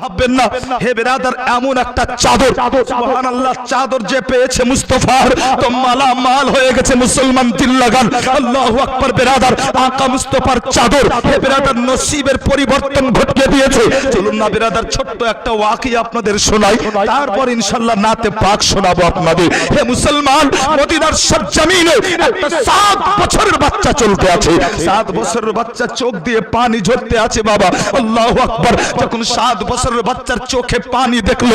ভাববেন না। হে বেরাদার এমন একটা চাদর। সুবহানাল্লাহ চাদর যে পেয়েছে মুস্তফার তো মালা মাল হয়ে গেছে মুসলমান দিল লাগান। আল্লাহু আকবার বেরাদার আকা মুস্তফার চাদর। হে বেরাদার নসিবের পরিবর্তন ঘটিয়ে দিয়েছে। চলুন না বেরাদার ছোট্ট একটা ওয়াকি আপনাদের শোনাই। তারপর ইনশাআল্লাহ নাতে পাক শোনাবো আপনাদের। হে মুসলমান মদিনার সব জমিনে একটা সাত বছরের বাচ্চা চলতে আছে। সাত বছরের বাচ্চা চোখ দিয়ে পানি ঝরতে আছে বাবা। আল্লাহু আকবার যখন সাত বছরের বাচ্চার চোখে পানি দেখল।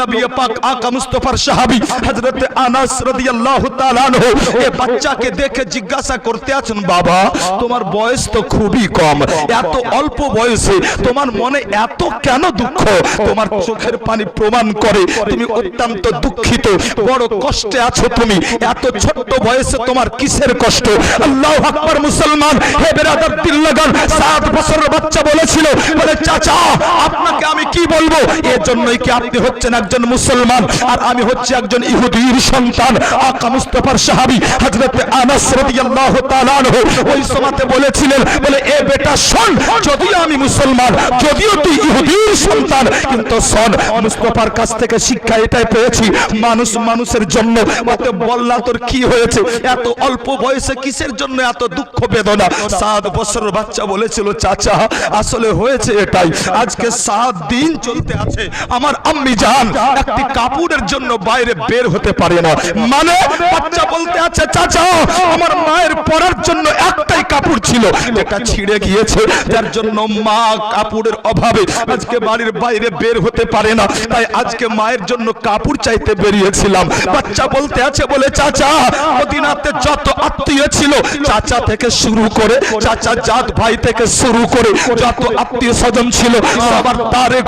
নবী পাক আকা মুস্তাফার সাহাবী হযরত আনাস রাদিয়াল্লাহু তাআলা এই বাচ্চাকে দেখে জিজ্ঞাসা করতে আছেন, বাবা, তোমার বয়স তো খুবই কম। এত অল্প বয়সে তোমার মনে এত কেন দুঃখ? তোমার চোখের পানি প্রমাণ করে। তুমি অত্যন্ত দুঃখিত। বড় কষ্টে আছো তুমি। এত ছোট্ট বয়সে তোমার কিসের কষ্ট? আল্লাহু আকবার মুসলমান, হে বেরাদার দিল লাগান। সাত বছরের বাচ্চা বলেছিল, বলে, চাচা, আপনাকে আমি কি বলব? এর জন্যই কি আপনি হচ্ছেন একজন মুসলমান? আর আমি হচ্ছে একজন ইহুদির সন্তান। আকা মুস্তাফার সাহাবী হযরত আনাস রাদিয়াল্লাহু তাআলা আনহু ওই সময়তে বলেছিলেন, বলে, এ বেটা, শোন, যদিও আমি মুসলমান, যদিও তুই ইহুদির সন্তান, কিন্তু শোন, মুস্তাফার কাছ থেকে শিক্ষা এটাই পেয়েছি, মানুষ মানুষের জন্য। ওতে বললা তোর কি হয়েছে? এত অল্প বয়সে কিসের জন্য এত দুঃখ বেদনা? সাত বছরের বাচ্চা বলেছিল, চাচা, আসলে হয়েছে এটাই। আজকে সাত দিন চলতে আছে, আমার আম্মি জান একটি কাপড়ের জন্য বাইরে বের হতে পারে না। মানে বাচ্চা বলতে আছে, চাচা, আমার মায়ের পরার জন্য একটাই কাপড় ছিল, যেটা ছিঁড়ে গিয়েছে, যার জন্য মা কাপড়ের অভাবে আজকে বাড়ির বাইরে বের হতে পারে না। তাই আজকে মায়ের জন্য কাপড় চাইতে বেরিয়েছিলাম। বাচ্চা বলতে আছে বলে, চাচা, মদিনাতে যত আত্মীয় ছিল, চাচা থেকে শুরু করে, চাচা জাত ভাই থেকে শুরু করে যত আত্মীয় স্বজন ছিল, সবার তারে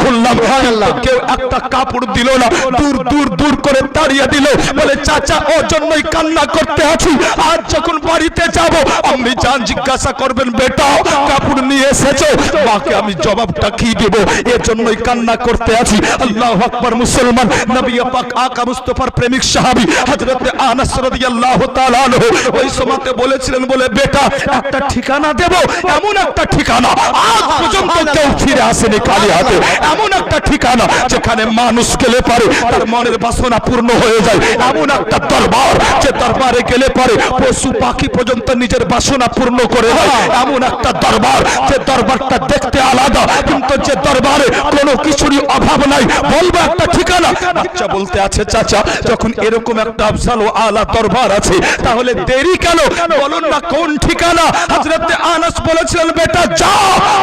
কেউ একটা কাপড় দিল না। দূর দূর দূর করে তাড়িয়ে দিল। বলে চাচা ও জন্যই কান্না করতে আছি। আজ যখন বাড়িতে যাব আমি জিজ্ঞাসা করবেন বেটা কাপড় নিয়ে এসেছ? মাকে আমি জবাবটা কি দেব? এর জন্যই কান্না করতে আছি। আল্লাহ আকবার মুসলমান। নবী পাক আকা মুস্তাফার প্রেমিক সাহাবী হযরত আনাস রাদিয়াল্লাহু তাআলা আনহু ওই সময়তে বলেছিলেন বলে বেটা একটা ঠিকানা দেব এমন একটা ঠিকানা। আজ পর্যন্ত কেউ ফিরে আসেনি খালি হাতে এমন একটা ঠিকানা যেখানে মানুষ গেলে পারে, তার মনের বাসনা পূর্ণ হয়ে যায়। এমন একটা দরবার যে দরবারে গেলে পারে, পশু পাখি পর্যন্ত নিজের বাসনা পূর্ণ করে দেয়। এমন একটা দরবার যে দরবারটা দেখতে আলাদা, কিন্তু যে দরবারে কোনো কিছুরই অভাব নাই, বলব একটা ঠিকানা। বাচ্চা বলতে আছে, চাচা, যখন এরকম একটা আফজাল ও আলা দরবার আছে, তাহলে দেরি কেন? বলুন না কোন ঠিকানা? হযরত আনাস বলেছিলেন, বেটা, যা,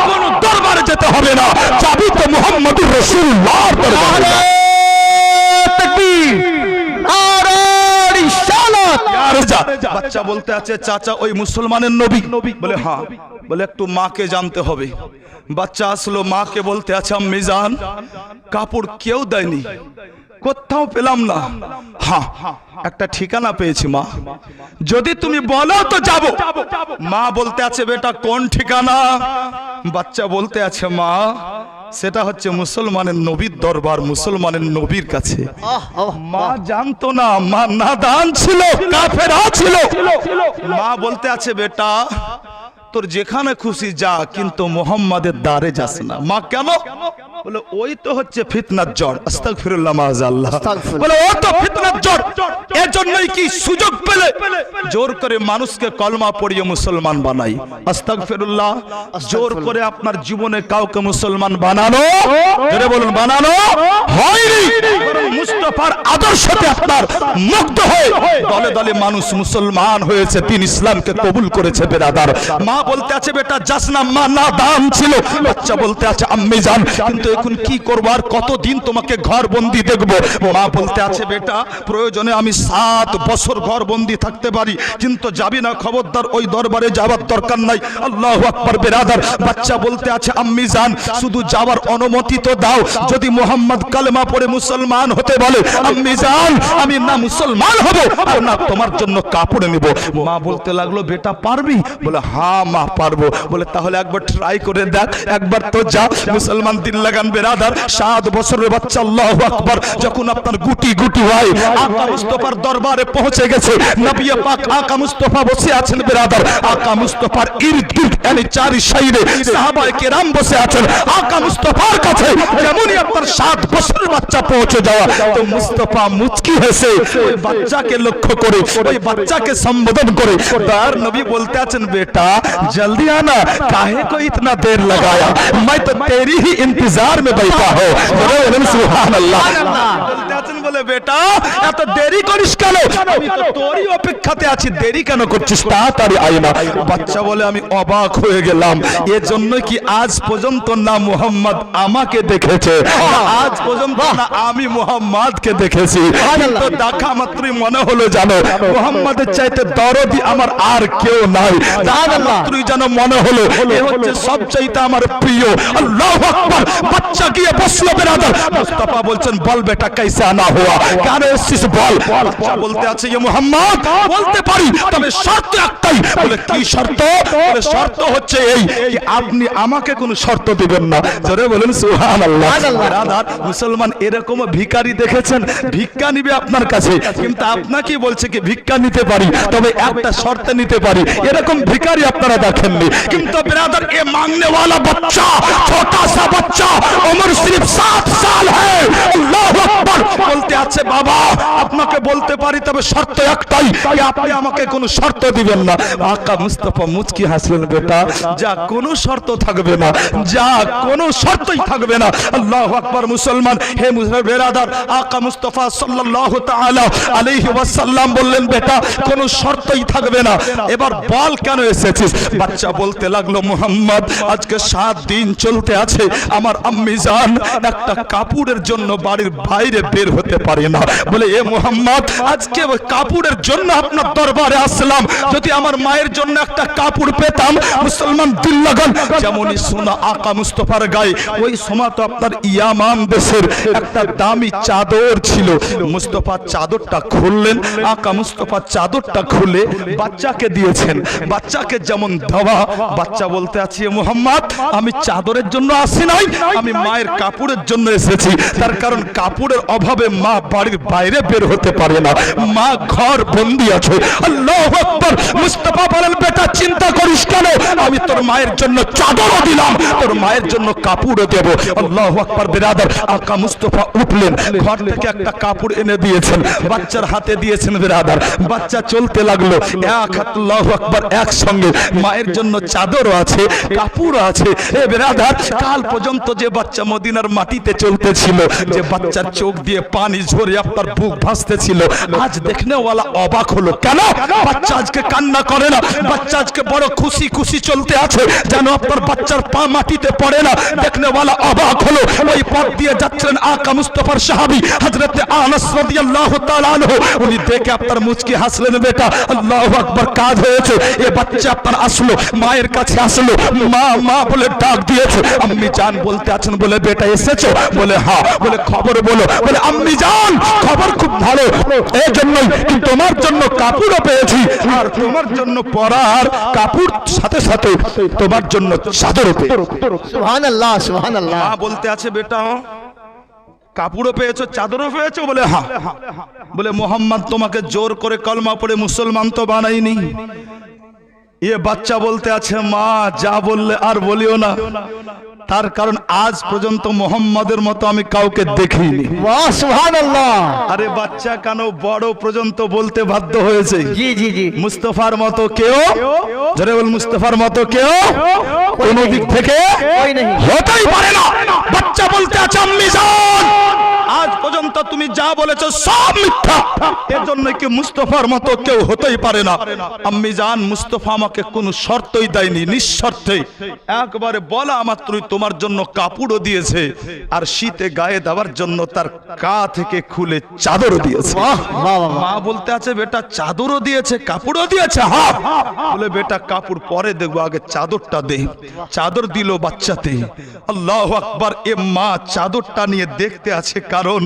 কোন দরবারে যেতে হবে না। যাবি তো মুহাম্মদুর রাসূলুল্লাহর দরবারে। যা। বাচ্চা বলতে আছে চাচা ওই মুসলমানের নবী। বলে হ্যাঁ। বলে একটু মাকে জানতে হবে। বাচ্চা আসলো মাকে বলতে আছে আম্মি জান কাপড় কেউ দেয়নি। কোথাও পেলাম না। হ্যাঁ একটা ঠিকানা পেয়েছি মা। যদি তুমি বলো তো যাব। মা বলতে আছে বেটা কোন ঠিকানা? বাচ্চা বলতে আছে মা সেটা হচ্ছে মুসলমানের নবীর দরবার মুসলমানের নবীর কাছে। মা জানতো না মা নাদান ছিল কাফেরা ছিল। মা বলতে আছে বেটা তোর যেখানে খুশি যা কিন্তু মোহাম্মদের দ্বারে যাস না। মা কেন? বলে ওই তো হচ্ছে ফিতনার জ্বর। আস্তাগফিরুল্লাহ মাআজাল্লাহ বলে ও তো ফিতনার জ্বর। এর জন্যই কি সুযোগ পেলে জোর করে মানুষকে কলমা পড়িয়ে মুসলমান বানাই? আস্তাগফিরুল্লাহ জোর করে আপনার জীবনে কাউকে মুসলমান বানানো? জোরে বলুন বানানো? হয়নি। মুস্তাফার আদর্শতে আপনার মুগ্ধ হয়ে দলে দলে মানুষ মুসলমান হয়েছে, তিন ইসলামকে কবুল করেছে বেরাদার। মা বলতে আছে, বেটা, যাস না, মা, না, দাম ছিল। বাচ্চা বলতে আছে, আম্মি জান কিন্তু এখন কি করব আর কতদিন তোমাকে ঘর বন্দি দেখব? মা বলতে আছে, বেটা, প্রয়োজনে আমি সাত বছর ঘর বন্দি থাকতে পারি, কিন্তু যাবি না খবরদার, ওই দরবারে যাবার দরকার নাই। আল্লাহ আকবার, বেরাদার। বাচ্চা বলতে আছে, আম্মি জান শুধু যাওয়ার অনুমতি তো দাও। যদি মোহাম্মদ কালেমা পড়ে মুসলমান হতে বলে আম্মি জান আমি না মুসলমান হব, আর না তোমার জন্য কাপড় নিব। মা বলতে লাগল, বেটা, পারবি? বলে হ্যাঁ মা, পারব। বলে, তাহলে একবার ট্রাই করে দেখ, একবার তো যা। মুসলমান দিন লাগান বেরাদার, সাত বছরের বাচ্চা, আল্লাহ আকবার। যখন আপনার গুটি গুটি হয়, আকা মুস্তফার দরবারে পৌঁছে গেছে। নবী পাক আকা মুস্তফা বসে আছেন বেরাদার। আকা মুস্তফার ইরদ গির্দ yani চারি সাইডে সাহাবায়ে কেরাম বসে আছেন। আকা মুস্তফার কাছে যেমনই আপনার সাত বছরের বাচ্চা পৌঁছে যাওয়া তো मुस्तफ़ा मुचकी हसे बच्चा के लक्ष्य करे ओई बच्चा के संबोधन करे तार नबी बोलते आचन बेटा जल्दी आना काहे को इतना देर लगाया मैं तो तेरी ही इंतज़ार में बैठा हूँ सुभान अल्लाह बोलते आचन বলে বেটা এত দেরি করিস কেন? আমি তো তোরই অপেক্ষাতে আছি। দেরি কেন করছিস? তাড়াতাড়ি আয় না বাচ্চা বলে আমি অবাক হয়ে গেলাম। এজন্য কি আজ পর্যন্ত না মুহাম্মদ আমাকে দেখেছে? আজ পর্যন্ত না আমি মুহাম্মাদকে দেখেছি। কিন্তু দেখা মাত্রই মনে হলো জানো মুহাম্মাদের চাইতে দরদি আমার আর কেউ নাই। মাত্রই যেন মনে হলো এ হচ্ছে সব চাইতে আমার প্রিয়। আল্লাহু আকবার। বাচ্চা গিয়ে বসল বেরাদার মুস্তাফা বলছেন বল বেটা कैसे আনা হুয়া কেন এসেছিস বল বাচ্চা বলতে আছে ইয়ে মুহাম্মদ বলতে পারি তবে শর্ত একটাই বলে কি শর্ত বলে শর্ত হচ্ছে এই যে আপনি আমাকে কোনো শর্ত দিবেন না জোরে বলেন সুবহানাল্লাহ বেরাদার মুসলমান এরকম ভিখারি দেখেছেন ভিক্ষা নিবে আপনার কাছে কিন্তু আপনাকে বলছে কি ভিক্ষা নিতে পারি তবে একটা শর্তে নিতে পারি এরকম ভিখারি আপনারা দেখেননি কিন্তু ब्रदर ये मांगने वाला बच्चा छोटा सा बच्चा उम्र सिर्फ सात साल है अल्लाह আকবার বলতে আছে বাবা, আপনাকে বলতে পারি, তবে শর্ত একটাই আপনি আমাকে কোনো শর্ত দিবেন না। আকা মুস্তাফা মুচকি হাসলেন, বেটা, যা কোনো শর্ত থাকবে না, যা কোনো শর্তই থাকবে না। আল্লাহ আকবার, মুসলমান, হে বেরাদার, আকা মুস্তাফা সাল্লাল্লাহু তাআলা আলাইহি ওয়াসাল্লাম বললেন, বেটা, কোনো শর্তই থাকবে না। এবার বল কেন এসেছিস? বাচ্চা বলতে লাগল, মোহাম্মদ, আজকে সাত দিন চলতে আছে, আমার আম্মি জান একটা কাপড়ের জন্য বাড়ির বাইরে বের হতে পারে না। বলে, এ মোহাম্মদ, আজকে কাপড়ের জন্য আপনার দরবারে আসলাম। যদি আমার মায়ের জন্য একটা কাপড় পেতাম, মুসলমান যেমনই সোনা আকা মুস্তফার গায়ে, ওই সময় তো আপনার দেশের একটা দামি চাদর ছিল। মুস্তফা চাদরটা খুললেন, আকা মুস্তফা চাদরটা খুলে বাচ্চাকে দিয়েছেন। বাচ্চাকে যেমন দেওয়া, বাচ্চা বলতে আছি মোহাম্মদ, আমি চাদরের জন্য আসি নাই, আমি মায়ের কাপড়ের জন্য এসেছি। তার কারণ কাপড়ের অভাবে মা বাড়ির বাইরে বের হতে পারে না। মা ঘর বন্দি আছে। আল্লাহ আকবার। মুস্তাফা বলেন, বেটা, চিন্তা করিস কেন? আমি তোর মায়ের জন্য চাদরও দিলাম। তোর মায়ের জন্য কাপড়ও দেব। আল্লাহ আকবার, বেরাদার, আকা মুস্তফা উঠলেন। ঘর থেকে একটা কাপড় এনে দিয়েছেন। বাচ্চার হাতে দিয়েছেন বেরাদার। বাচ্চা চলতে লাগল। এক হাত, আল্লাহ আকবার, একসঙ্গে। মায়ের জন্য চাদরও আছে, কাপড়ও আছে। এ বেরাদার, কাল পর্যন্ত যে বাচ্চা মদিনার মাটিতে চলতেছিল, যে বাচ্চার চোখ দিয়ে পানি ঝরে আপনার বুক ভাসতেছিল আজ দেখনে ওয়ালা অবাক হলো। কেন? বাচ্চা আজকে কান্না করে না। বাচ্চা আজকে বড় খুশি খুশি চলতে আছে। যেন আপনার বাচ্চার পা মাটিতে পড়ে না। দেখনে ওয়ালা অবাক হলো। ওই পথ দিয়ে যাচ্ছিলেন আকা মুস্তফার সাহাবী, হযরতে আনাস রাদিয়াল্লাহু তাআলা আনহু। উনি দেখে আপনার মুচকি হাসলেন, বেটা, আল্লাহু আকবার, কাজ হয়েছে। এ বাচ্চা আপনার আসলো, মায়ের কাছে আসলো। মা মা বলে ডাক দিয়েছে। আম্মি জান বলতে আছেন বলে, বেটা, এসেছ? বলে হ্যাঁ। বলে, খবর বলো। বলে, আম্মি জান খবর খুব ভালো। এই জন্যই তোমার জন্য কাপড়ও পেয়েছি। আর তোমার জন্য পরার কাপড় সাথে সাথে তোমার জন্য চাদরও সুহান আল্লাহ মা বলতে আছে বেটা কাপড়ও পেয়েছ চাদরও পেয়েছ? বলে হ্যাঁ। বলে মোহাম্মদ তোমাকে জোর করে কলমা পড়ে মুসলমান তো বানাইনি। ইয়ে বাচ্চা বলতে আছে মা যা বললে আর বলিও না। তার কারণ আজ পর্যন্ত মোহাম্মদের মতো আমি কাউকে দেখিনি। আরে বাচ্চা কেন বড় পর্যন্ত বলতে বাধ্য হয়েছে? মুস্তফার মতো কেউ মুস্তফার মতো কেউ দিক থেকে হতেই পারে না। যা বলেছ সব মিথ্যা। এর জন্য কি মুস্তফার মতো কেউ হতেই পারে না। আম্মি জান মুস্তফা আমাকে কোনো শর্তই দেয়নি নিঃশর্তে। একবারে বলা মাত্রই তোমার জন্য কাপড়ও দিয়েছে আর শীতে গায়ে দেওয়ার জন্য তার কা থেকে খুলে চাদরও দিয়েছে। মা বলতে আছে বেটা চাদরও দিয়েছে কাপড়ও দিয়েছে হ্যাঁ বলে বেটা কাপড় পরে দেখব আগে চাদরটা দে। চাদর দিল বাচ্চাতে। আল্লাহ আকবার এ মা চাদরটা নিয়ে দেখতে আছে কারণ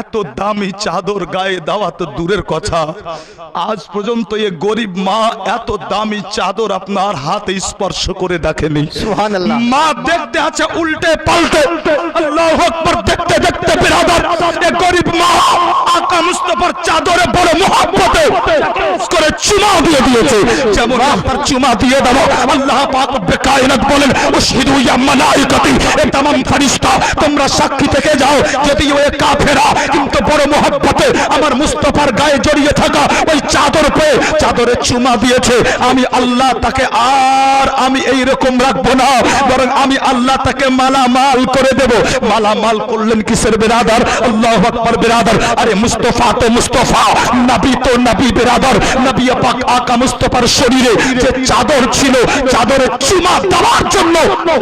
এত দামি চাদর গায়ে দেওয়া তো দূরের কথা। আজ পর্যন্ত এ গরিব মা এত দামি চাদর আপনার হাতে স্পর্শ করে দেখেনি। মা দেখতে আছে উল্টে পাল্টে। আল্লাহ আকবার দেখতে দেখতে বেরাদার এ গরিব মা আকা মুস্তফার চাদরে বড় মোহাব্বতে। দিয়েছে যেমন আপনার চুমা দিয়ে দাও আল্লাহ পাক বেকায়নাত বলেন উশহিদু ইয়া মালাইকাতি এ तमाम ফেরেশতা তোমরা সাক্ষী থেকে যাও যদি ওই কাফেরা কিন্তু বড় মোহাব্বতে আমার মুস্তফার গায়ে জড়িয়ে থাকা ওই চাদর পেয়ে চাদরে চুমা দিয়েছে আমি আল্লাহ তাকে আর আমি এই রকম রাখবো না বরং আমি আল্লাহ তাকে মালামাল করে দেব মালামাল করলেন কিসের বেরাদার আল্লাহ আকবার বেরাদার আরে মুস্তফা তো মুস্তফা নবী তো নবী বেরাদার নবী পাক আকা মুস্তফার শরীরে যে চাদর ছিল, চাদরে চুমা দেওয়ার জন্য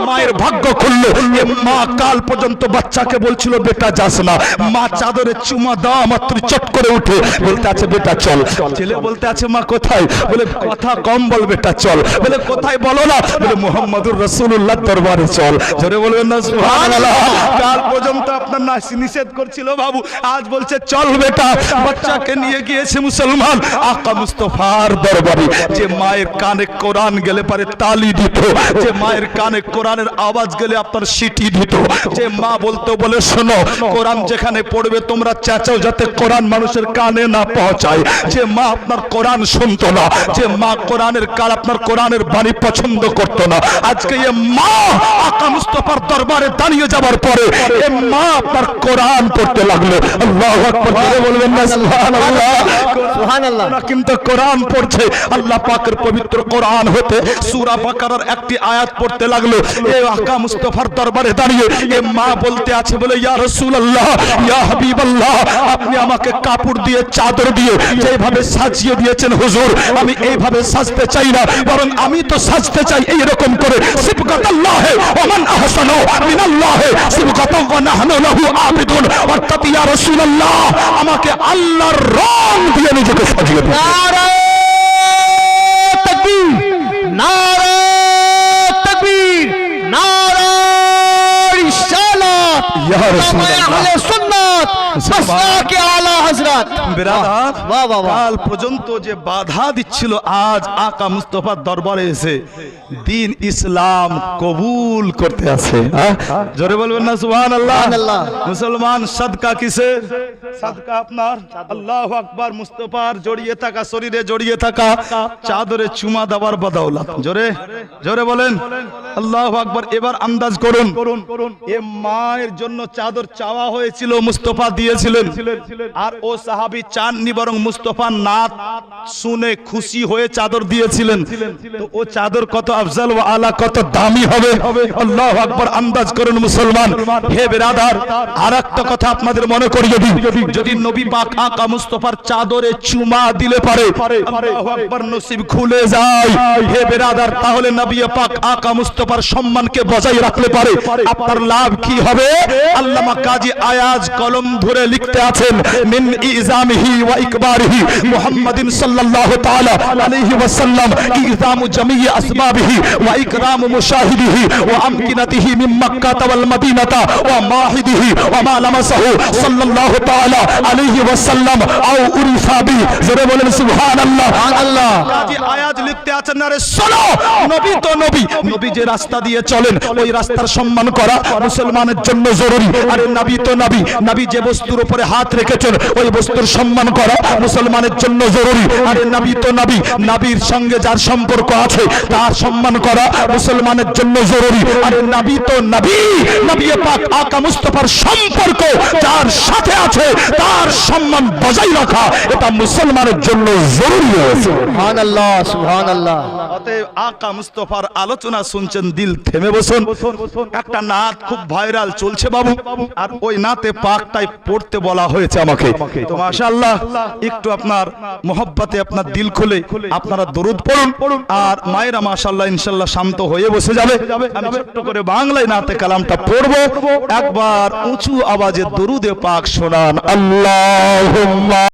মায়ের ভাগ্য খুললো। এ মা কাল পর্যন্ত বাচ্চাকে বলছিল, বেটা যাস না। মা চাদরে চুমা দেওয়া মাত্র চট করে উঠে বলতে আছে, বেটা চল। ছেলে বলতে আছে, মা কোথায়? বলে, কথা কম বল, বেটা, চল। বলে, কোথায় বলো না? বলে, মোহাম্মদুর রসুল্লাহ দরবারে চল। জোরে বলবেন না কাল পর্যন্ত আপনার না নিষেধ করছিল বাবু। আজ বলছে, চল, বেটা। বাচ্চাকে নিয়ে গিয়েছে মুসলমান, আকা মুস্তফার দরবারে। যে মায়ের কানে কোরআন গেলে পারে তালি দিত। যে মায়ের কানে কোরআনের আওয়াজ গেলে আপনার সিটি দিত। যে মা বলতো বলে শোনো কোরআন যেখানে পড়বে তোমরা চেঁচাও যাতে কোরআন মানুষের কানে না পৌঁছায় যে মা আপনার কোরআন শুনতো না। যে মা কোরআনের কাল আপনার কোরআনের বাণী পছন্দ করতো না। আজকে এ মা আকা মুস্তফার দরবারে দাঁড়িয়ে যাবার পরে এ মা আপনার কোরআন পড়তে লাগল। আল্লাহু বলবেন না সুবহানাল্লাহ। সুবহানাল্লাহ। কিন্তু কোরআন পড়ছে। আল্লাহ পাকের পবিত্র কোরআন হতে সূরা বাকারার একটি আয়াত পড়তে লাগল। এ আকা মুস্তাফার দরবারে দাঁড়িয়ে এ মা বলতে আছে বলে, ইয়া রাসূলুল্লাহ, ইয়া হাবিবাল্লাহ, আপনি আমাকে কাপড় দিয়ে, চাদর দিয়ে যেভাবে সাজিয়ে দিয়েছেন হুজুর, আমি এইভাবে সাজতে চাই না, বরং আমি তো সাজতে চাই এই রকম করে। সিবগাতাল্লাহ ওয়া মান আহসানু মিনাল্লাহ সিবগাতাও ওয়া নাহনু লাহু আবিদুন। অর্থাৎ, ইয়া রাসূলুল্লাহ, আমাকে আল্লাহর রং দিয়ে নিজেকে সাজিয়ে দিন নারে তাকবীর নারে রিসালাত ইয়া রাসূলুল্লাহ। কাল পর্যন্ত যে বাধা দিচ্ছিল আজ আকা মুস্তফার দরবারে এসে দিন ইসলাম কবুল করতে আছে? জোরে বলবেন না সুবহান আল্লাহ মুসলমান সাদকা কিসে সাদকা আপনার। আল্লাহ আকবার মুস্তফার জড়িয়ে থাকা শরীরে জড়িয়ে থাকা চাদরে চুমা দেওয়ার বদৌলত। জোরে জোরে বলেন। আল্লাহ আকবার এবার আন্দাজ করুন। এ মায়ের জন্য চাদর চাওয়া হয়েছিল মুস্তফা দিয়েছিলেন। আর ও সাহাবী চাননি বরং মুস্তফা নাত শুনে খুশি হয়ে চাদর দিয়েছিলেন। তো ও চাদর কত আফজাল ও আলা কত দামি হবে। আল্লাহ আকবার আন্দাজ করুন মুসলমান। হে বেরাদার আর একটা কথা আপনাদের মনে করিয়ে দিই। যদি নবী পাক আকা মুস্তফার চাদরে চুমা দিলে পারে আল্লাহু আকবার নসিব খুলে যায়। হে বেরাদার তাহলে নবী পাক আকা মুস্তফার সম্মানকে বজায় রাখলে পারে। আপনার লাভ কি হবে? আল্লামা কাজী আয়াজ কলম ধরে লিখতে আছেন মিন ইজামিহি ওয়া ইকবারিহি মুহাম্মাদিন সাল্লাল্লাহু তাআলা আলাইহি ওয়াসাল্লাম ইজামু জামিই আসবাবিহি ওয়া ইকরামু মুশাহিদিহি ওয়া আমকিনাতিহি মিন মক্কাহ ওয়াল মাদিনাতা ওয়া মাহিদিহি ওয়া মা লামাসাহু সাল্লাল্লাহু তাআলা আলাইহি ওয়াসাল্লাম আও উরিফা বি। জোরে বলেন সুবহানাল্লাহ। সুবহানাল্লাহ। কাজী আয়াজ লিখতে আছেন না রে শোনো নবী তো নবী। নবী যে রাস্তা দিয়ে চলেন ওই রাস্তার সম্মান করা মুসলমানের জন্য জরুরি। আরে নবী তো নবী। নবী যে বস্তুর উপরে হাত রেখেছেন ওই বস্তুর সম্মান করা মুসলমানের জন্য জরুরি। আরে নবী তো নবী নবীর সঙ্গে যার সম্পর্ক আছে তার সম্মান করা মুসলমানের জন্য জরুরি। আরে নবী তো নবী নবী পাক আকা মুস্তফার সম্পর্ক যার সাথে আছে তার সম্মান বজায় রাখা এটা মুসলমানের জন্য জরুরি সুবহানাল্লাহ সুবহানাল্লাহ। অতএব আকা মুস্তফার আলোচনা শুনছেন দিল থেমে বসুন। একটা নাত খুব ভাইরাল চলছে বাবু আর ওই নাতে পাকটাই পড়তে বলা হয়েছে আমাকে। তো মাশাআল্লাহ একটু আপনার মোহব্বতে আপনার দিল খুলে আপনারা দরুদ পড়ুন আর মায়েরা মাশাআল্লাহ ইনশাল্লাহ শান্ত হয়ে বসে যাবে। আমি ছোট্ট করে বাংলায় নাতে কালামটা পড়ব। একবার উঁচু আওয়াজে দরুদে পাক শোনান আল্লাহুম্মা।